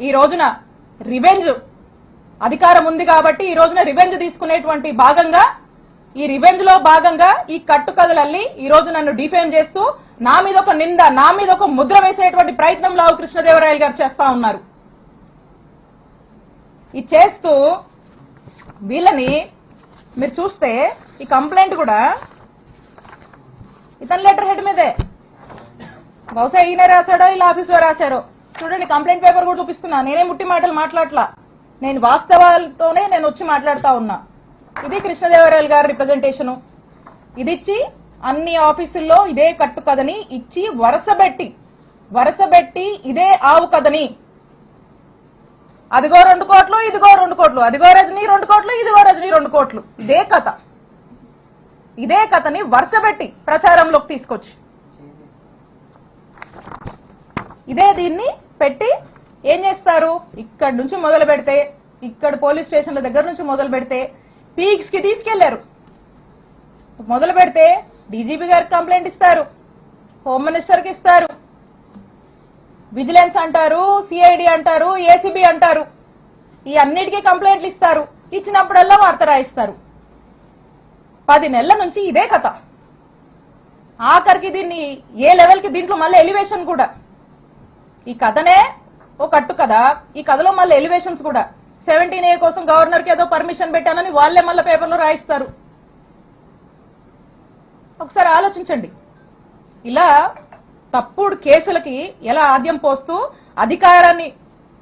ఈ రోజున రివెంజ్ అధికారం ఉంది కాబట్టి ఈ రోజున రివెంజ్ తీసుకునేటువంటి భాగంగా ఈ రివెంజ్లో భాగంగా ఈ కట్టుకథలల్లి ఈ రోజు నన్ను డిఫేమ్ చేస్తూ నా మీద ఒక నింద నా మీద ఒక ముద్ర వేసేటువంటి ప్రయత్నం లావు కృష్ణదేవరాయలు గారు చేస్తా ఉన్నారు. ఇది చేస్తూ వీళ్ళని మీరు చూస్తే ఈ కంప్లైంట్ కూడా ఇతని లెటర్ హెడ్ మీదే. బహుశా ఈయన రాశాడో ఇలా ఆఫీసులో రాశారో. చూడండి కంప్లైంట్ పేపర్ కూడా చూపిస్తున్నా. నేనే ముట్టి మాటలు మాట్లాడలా నేను వాస్తవాలతోనే నేను వచ్చి మాట్లాడుతా ఉన్నా. ఇది కృష్ణదేవరాయలు గారి రిప్రజెంటేషను ఇది ఇచ్చి అన్ని ఆఫీసుల్లో ఇదే కట్టు కథని ఇచ్చి వరసబెట్టి వరసబెట్టి ఇదే ఆవు కథని. అదిగో రెండు కోట్లు ఇదిగో రెండు కోట్లు. అదిగో రజని రెండు కోట్లు ఇదిగో రజని రెండు కోట్లు. ఇదే కథ. ఇదే కథని వరుసబెట్టి ప్రచారంలోకి తీసుకొచ్చి. ఇదే దీన్ని పెట్టి ఏం చేస్తారు? ఇక్కడ నుంచి మొదలు పెడితే ఇక్కడ పోలీస్ స్టేషన్ల దగ్గర నుంచి మొదలు పెడితే పీక్స్కి తీసుకెళ్ళారు. మొదలు పెడితే డీజీపీ గారికి కంప్లైంట్ ఇస్తారు. హోమ్ మినిస్టర్కి ఇస్తారు. విజిలెన్స్ అంటారు సిఐడి అంటారు ఏసీబీ అంటారు. ఈ అన్నిటికీ కంప్లైంట్లు ఇస్తారు. ఇచ్చినప్పుడల్లా వార్త రాయిస్తారు. పది నెలల నుంచి ఇదే కథ. ఆఖరికి దీన్ని ఏ లెవెల్కి దీంట్లో మళ్ళీ ఎలివేషన్ కూడా. ఈ కథనే ఓ కట్టు కదా. ఈ కథలో మళ్ళీ ఎలివేషన్స్ కూడా. సెవెంటీన్ ఏ కోసం గవర్నర్కి ఏదో పర్మిషన్ పెట్టానని వాళ్ళే మళ్ళీ పేపర్లో రాయిస్తారు. ఒకసారి ఆలోచించండి. ఇలా తప్పుడు కేసులకి ఎలా ఆద్యం పోస్తూ అధికారాన్ని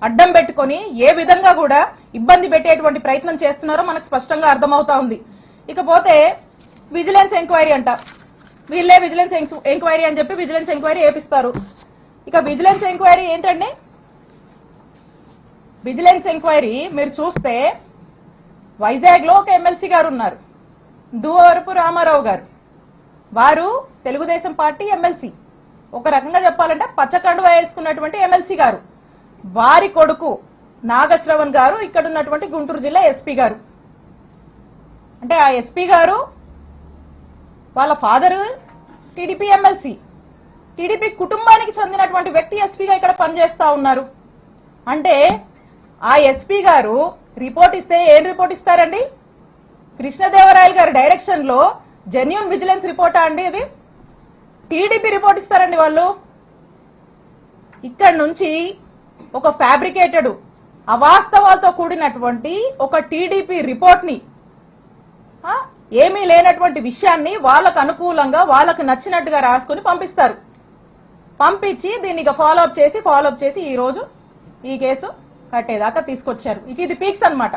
అడ్డం పెట్టుకొని ఏ విధంగా కూడా ఇబ్బంది పెట్టేటువంటి ప్రయత్నం చేస్తున్నారో మనకు స్పష్టంగా అర్థమవుతా ఉంది. ఇకపోతే విజిలెన్స్ ఎంక్వైరీ అంట. వీళ్ళే విజిలెన్స్ ఎంక్వైరీ అని చెప్పి విజిలెన్స్ ఎంక్వైరీ వేపిస్తారు. ఇక విజిలెన్స్ ఎంక్వైరీ ఏంటండి? విజిలెన్స్ ఎంక్వైరీ మీరు చూస్తే వైజాగ్లో ఒక ఎమ్మెల్సీ గారు ఉన్నారు. దువరపు రామారావు గారు. వారు తెలుగుదేశం పార్టీ ఎమ్మెల్సీ. ఒక రకంగా చెప్పాలంటే పచ్చకండువ వేసుకున్నటువంటి ఎమ్మెల్సీ గారు. వారి కొడుకు నాగశ్రవణ్ గారు ఇక్కడ ఉన్నటువంటి గుంటూరు జిల్లా ఎస్పీ గారు. అంటే ఆ ఎస్పీ గారు వాళ్ళ ఫాదరు టీడీపీ ఎమ్మెల్సీ. టీడీపీ కుటుంబానికి చెందినటువంటి వ్యక్తి ఎస్పీగా ఇక్కడ పనిచేస్తా ఉన్నారు. అంటే ఆ ఎస్పీ గారు రిపోర్ట్ ఇస్తే ఏం రిపోర్ట్ ఇస్తారండి? కృష్ణదేవరాయలు గారి డైరెక్షన్లో జెన్యున్ విజిలెన్స్ రిపోర్టా అండి ఇది? టీడీపీ రిపోర్ట్ ఇస్తారండి వాళ్ళు. ఇక్కడ నుంచి ఒక ఫ్యాబ్రికేటెడ్ అవాస్తవాలతో కూడినటువంటి ఒక టీడీపీ రిపోర్ట్ని ఏమీ లేనటువంటి విషయాన్ని వాళ్ళకు అనుకూలంగా వాళ్ళకు నచ్చినట్టుగా రాసుకుని పంపిస్తారు. పంపించి దీన్ని ఇక ఫాలో అప్ చేసి ఫాలో అప్ చేసి ఈ రోజు ఈ కేసు కట్టేదాకా తీసుకొచ్చారు. ఇక ఇది పీక్స్ అన్నమాట.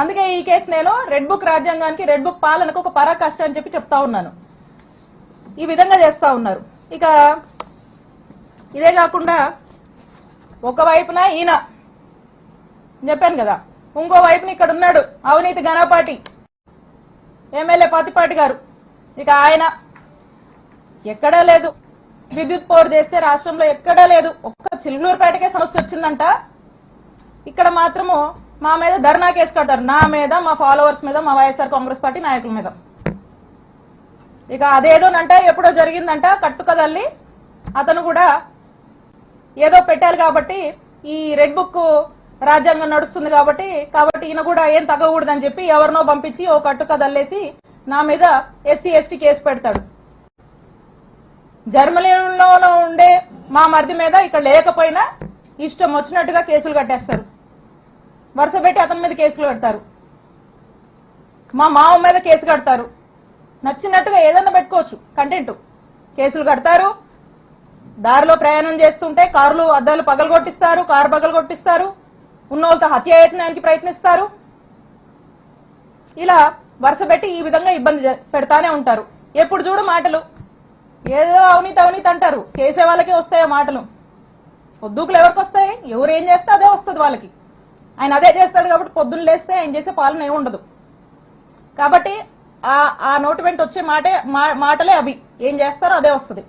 అందుకే ఈ కేసు నేను రెడ్ బుక్ రాజ్యాంగానికి రెడ్ బుక్ పాలనకు ఒక పరాకాష్ట అని చెప్పి చెప్తా ఉన్నాను. ఈ విధంగా చేస్తా ఉన్నారు. ఇక ఇదే కాకుండా ఒకవైపున ఈయన చెప్పాను కదా ఇంకో వైపున ఇక్కడ ఉన్నాడు అవినీతి ఘనపాటి ఎమ్మెల్యే పాతిపాటి గారు. ఇక ఆయన ఎక్కడా లేదు. విద్యుత్ పోర్ చేస్తే రాష్ట్రంలో ఎక్కడా లేదు. ఒక్క చిలునూరుపేటకే సమస్య వచ్చిందంట. ఇక్కడ మాత్రము మా మీద ధర్నా కేసు కట్టారు. నా మీద మా ఫాలోవర్స్ మీద మా వైఎస్ఆర్ కాంగ్రెస్ పార్టీ నాయకుల మీద. ఇక అదేదోనంట ఎప్పుడో జరిగిందంట కట్టుకదల్లి. అతను కూడా ఏదో పెట్టాలి కాబట్టి ఈ రెడ్ బుక్ రాజ్యాంగం నడుస్తుంది కాబట్టి కాబట్టి ఈయన కూడా ఏం తగ్గకూడదని చెప్పి ఎవరినో పంపించి ఓ కట్టుకదల్లేసి నా మీద ఎస్సీ ఎస్టీ కేసు పెడతాడు. జర్మనీలో ఉండే మా మరిది మీద ఇక్కడ లేకపోయినా ఇష్టం వచ్చినట్టుగా కేసులు కట్టేస్తారు. వరుస పెట్టి అతని మీద కేసులు కడతారు. మా మామ మీద కేసు కడతారు. నచ్చినట్టుగా ఏదన్నా పెట్టుకోవచ్చు కంటెంట్. కేసులు కడతారు. దారిలో ప్రయాణం చేస్తుంటే కార్లు అద్దాలు పగలగొట్టిస్తారు కారు పగలగొట్టిస్తారు. ఉన్నోళ్ళతో హత్యాయత్నానికి ప్రయత్నిస్తారు. ఇలా వరుస పెట్టి ఈ విధంగా ఇబ్బంది పెడతానే ఉంటారు. ఎప్పుడు చూడు మాటలు ఏదో అవినీతి అవినీతి అంటారు. చేసే వాళ్ళకే వస్తాయి ఆ మాటలు. పొద్దుకులు ఎవరికి వస్తాయి? ఎవరు ఏం చేస్తే అదే వస్తుంది వాళ్ళకి. ఆయన అదే చేస్తాడు కాబట్టి పొద్దున్న లేస్తే ఆయన చేసే పాలన ఏమి ఉండదు. కాబట్టి ఆ ఆ నోటి వెంట వచ్చే మాటే మా- మాటలే అవి. ఏం చేస్తారో అదే వస్తుంది.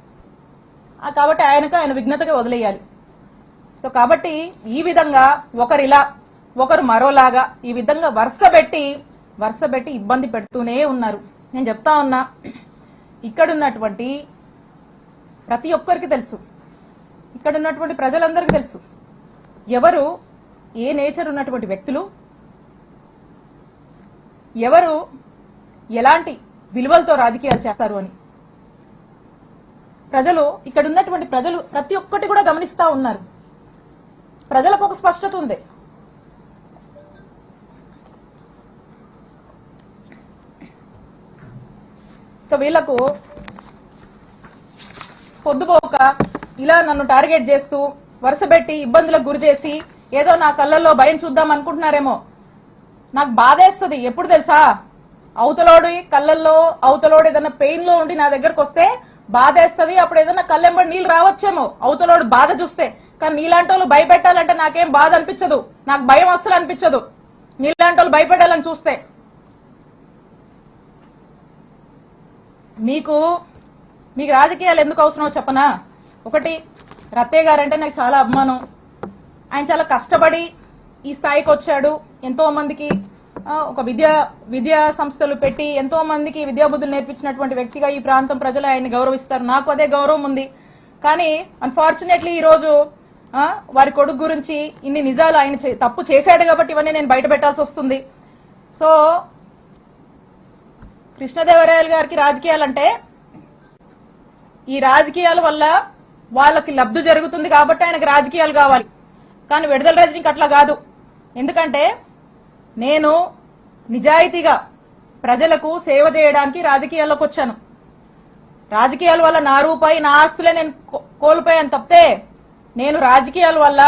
కాబట్టి ఆయనకు ఆయన విఘ్నతగా వదిలేయాలి. సో కాబట్టి ఈ విధంగా ఒకరు ఇలా ఒకరు మరోలాగా ఈ విధంగా వరుస పెట్టి వరుస పెట్టి ఇబ్బంది పెడుతూనే ఉన్నారు. నేను చెప్తా ఉన్నా ఇక్కడ ఉన్నటువంటి ప్రతి ఒక్కరికి తెలుసు. ఇక్కడ ఉన్నటువంటి ప్రజలందరికీ తెలుసు. ఎవరు ఏ నేచర్ ఉన్నటువంటి వ్యక్తులు ఎవరు ఎలాంటి విలువలతో రాజకీయాలు చేస్తారు అని. ప్రజలు ఇక్కడ ఉన్నటువంటి ప్రజలు ప్రతి ఒక్కటి కూడా గమనిస్తా ఉన్నారు. ప్రజలకు ఒక స్పష్టత ఉంది. ఇక వీళ్ళకు పొద్దుపోక ఇలా నన్ను టార్గెట్ చేస్తూ వరుసపెట్టి ఇబ్బందులకు గురి చేసి ఏదో నా కళ్ళల్లో భయం చూద్దాం అనుకుంటున్నారేమో. నాకు బాధేస్తుంది ఎప్పుడు తెలుసా? అవతలోడి కళ్ళల్లో అవతలోడు ఏదైనా పెయిన్లో ఉండి నా దగ్గరకు వస్తే బాధేస్తుంది అప్పుడు ఏదైనా కళ్ళెంబడి నీళ్ళు రావచ్చేమో. అవతలోడు బాధ చూస్తే. కానీ నీలాంటి వాళ్ళు భయపెట్టాలంటే నాకేం బాధ అనిపించదు. నాకు భయం అస్సలు అనిపించదు. నీలాంటి వాళ్ళు భయపెట్టాలని చూస్తే. మీకు మీకు రాజకీయాలు ఎందుకు అవసరమో చెప్పనా? ఒకటి రత్తయ్య గారంటే నాకు చాలా అభిమానం. ఆయన చాలా కష్టపడి ఈ స్థాయికి వచ్చాడు. ఎంతో మందికి ఒక విద్యా విద్యా సంస్థలు పెట్టి ఎంతో మందికి విద్యాబుద్ధులు నేర్పించినటువంటి వ్యక్తిగా ఈ ప్రాంతం ప్రజలు ఆయన్ని గౌరవిస్తారు. నాకు అదే గౌరవం ఉంది. కానీ అన్ఫార్చునేట్లీ ఈరోజు వారి కొడుకు గురించి ఇన్ని నిజాలు ఆయన చే- తప్పు చేశాడు కాబట్టి ఇవన్నీ నేను బయట పెట్టాల్సి వస్తుంది. సో కృష్ణదేవరాయలు గారికి రాజకీయాలంటే ఈ రాజకీయాల వల్ల వాళ్ళకి లబ్ధి జరుగుతుంది కాబట్టి ఆయనకు రాజకీయాలు కావాలి. కానీ విడుదల రజనీకి అట్లా కాదు. ఎందుకంటే నేను నిజాయితీగా ప్రజలకు సేవ చేయడానికి రాజకీయాల్లోకి వచ్చాను. రాజకీయాల వల్ల నా రూపాయి నా ఆస్తులే నేను కోల్పోయాను తప్పితే నేను రాజకీయాల వల్ల